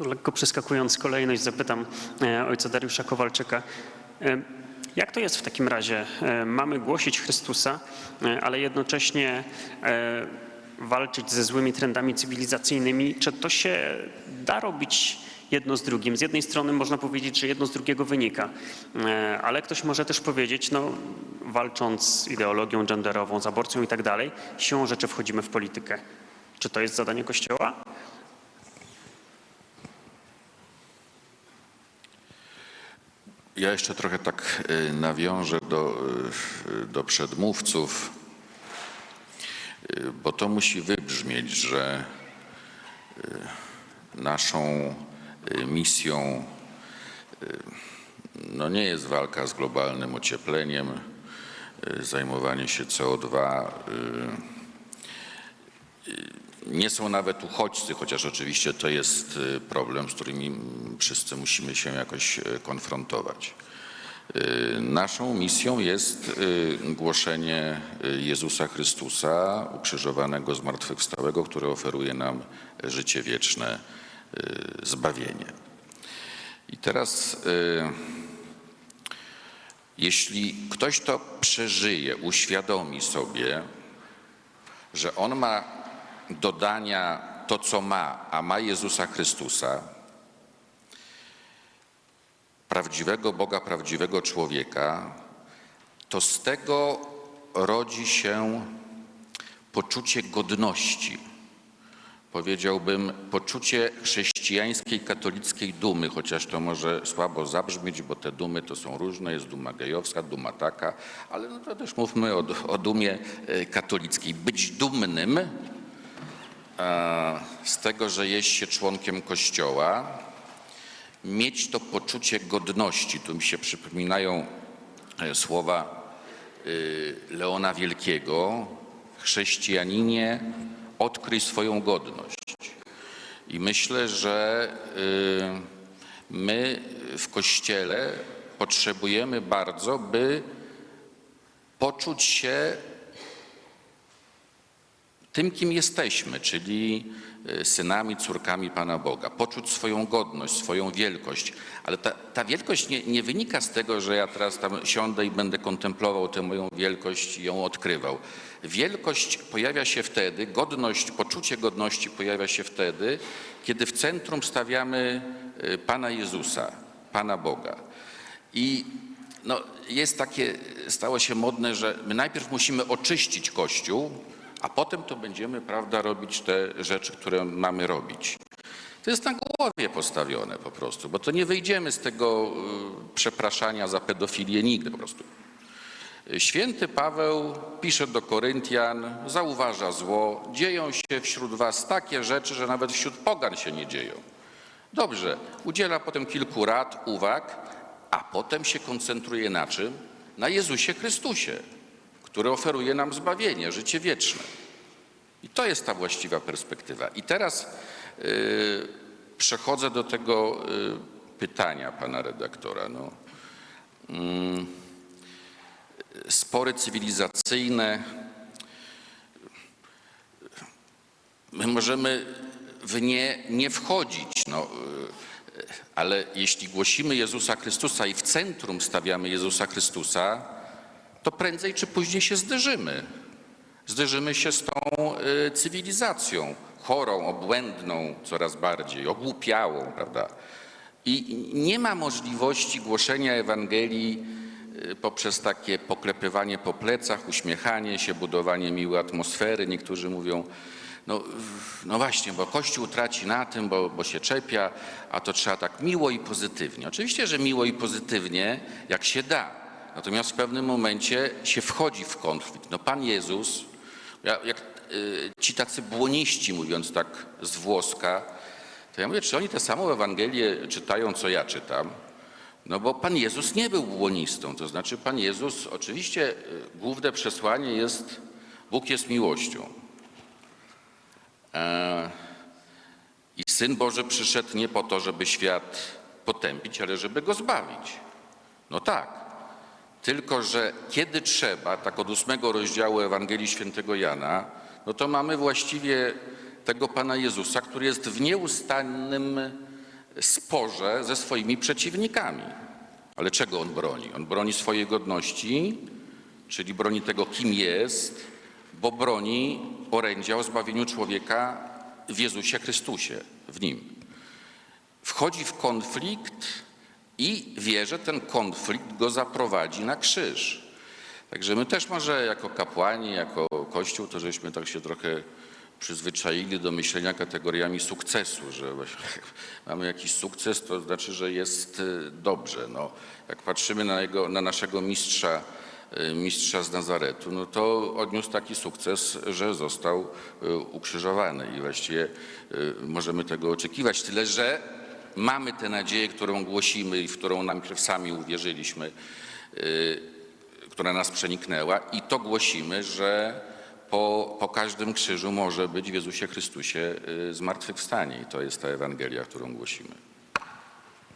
Lekko przeskakując kolejność, zapytam e, ojca Dariusza Kowalczyka. E, Jak to jest w takim razie? E, Mamy głosić Chrystusa, ale jednocześnie walczyć ze złymi trendami cywilizacyjnymi. Czy to się da robić jedno z drugim? Z jednej strony można powiedzieć, że jedno z drugiego wynika, ale ktoś może też powiedzieć, no walcząc z ideologią genderową, z aborcją i tak dalej, siłą rzeczy wchodzimy w politykę. Czy to jest zadanie Kościoła? Ja jeszcze trochę tak y, nawiążę do, y, do przedmówców, y, bo to musi wybrzmieć, że naszą misją no nie jest walka z globalnym ociepleniem, zajmowanie się CO2. Nie są nawet uchodźcy, chociaż oczywiście to jest y, problem, z którymi mm, wszyscy musimy się jakoś y, konfrontować. Y, Naszą misją jest głoszenie Jezusa Chrystusa, ukrzyżowanego, zmartwychwstałego, który oferuje nam życie wieczne, zbawienie. I teraz, jeśli ktoś to przeżyje, uświadomi sobie, że on ma do dania to, co ma, a ma Jezusa Chrystusa, prawdziwego Boga, prawdziwego człowieka, to z tego rodzi się poczucie godności. Powiedziałbym poczucie chrześcijańskiej, katolickiej dumy, chociaż to może słabo zabrzmieć, bo te dumy to są różne, jest duma gejowska, duma taka, ale no to też mówmy o, o dumie e, katolickiej. Być dumnym z tego, że jest się członkiem Kościoła, mieć to poczucie godności. Tu mi się przypominają e, słowa y, Leona Wielkiego, chrześcijaninie, odkryj swoją godność. I myślę, że y, my w Kościele potrzebujemy bardzo, by poczuć się tym, kim jesteśmy, czyli y, synami, córkami Pana Boga, poczuć swoją godność, swoją wielkość. Ale ta, ta wielkość nie, nie wynika z tego, że ja teraz tam siądę i będę kontemplował tę moją wielkość i ją odkrywał. Wielkość pojawia się wtedy, godność, poczucie godności pojawia się wtedy, kiedy w centrum stawiamy y, Pana Jezusa, Pana Boga. I no, jest takie, stało się modne, że my najpierw musimy oczyścić Kościół, a potem to będziemy, prawda, robić te rzeczy, które mamy robić. To jest na głowie postawione po prostu, bo to nie wyjdziemy z tego y, przepraszania za pedofilię nigdy po prostu. Święty Paweł pisze do Koryntian, zauważa zło, dzieją się wśród was takie rzeczy, że nawet wśród pogan się nie dzieją. Dobrze, udziela potem kilku rad, uwag, a potem się koncentruje na czym? Na Jezusie Chrystusie, który oferuje nam zbawienie, życie wieczne. I to jest ta właściwa perspektywa. I teraz y, przechodzę do tego y, pytania pana redaktora. No, mm, spory cywilizacyjne. My możemy w nie nie wchodzić, no, y, ale jeśli głosimy Jezusa Chrystusa i w centrum stawiamy Jezusa Chrystusa, to prędzej czy później się zderzymy. Zderzymy się z tą y, cywilizacją chorą, obłędną coraz bardziej, ogłupiałą, prawda? I nie ma możliwości głoszenia Ewangelii y, poprzez takie poklepywanie po plecach, uśmiechanie się, budowanie miłej atmosfery. Niektórzy mówią, no, no właśnie, bo Kościół traci na tym, bo, bo się czepia, a to trzeba tak miło i pozytywnie. Oczywiście, że miło i pozytywnie, jak się da. Natomiast w pewnym momencie się wchodzi w konflikt. No Pan Jezus, ja, jak y, ci tacy błoniści, mówiąc tak z włoska, to ja mówię, czy oni tę samą Ewangelię czytają, co ja czytam? No bo Pan Jezus nie był błonistą, to znaczy Pan Jezus, oczywiście y, główne przesłanie jest, Bóg jest miłością. E, I Syn Boży przyszedł nie po to, żeby świat potępić, ale żeby go zbawić. No tak. Tylko, że kiedy trzeba, tak od ósmego rozdziału Ewangelii Świętego Jana, no to mamy właściwie tego Pana Jezusa, który jest w nieustannym sporze ze swoimi przeciwnikami. Ale czego on broni? On broni swojej godności, czyli broni tego, kim jest, bo broni orędzia o zbawieniu człowieka w Jezusie Chrystusie, w Nim. Wchodzi w konflikt i wie, że ten konflikt go zaprowadzi na krzyż. Także my też może jako kapłani, jako Kościół, to żeśmy tak się trochę przyzwyczaili do myślenia kategoriami sukcesu, że jak mamy jakiś sukces, to znaczy, że jest y, dobrze. No, jak patrzymy na, jego, na naszego mistrza, y, mistrza z Nazaretu, no to odniósł taki sukces, że został y, ukrzyżowany i właściwie możemy tego oczekiwać. Tyle, że mamy tę nadzieję, którą głosimy i w którą najpierw sami uwierzyliśmy, y, która nas przeniknęła i to głosimy, że po, po każdym krzyżu może być w Jezusie Chrystusie y, zmartwychwstanie i to jest ta Ewangelia, którą głosimy.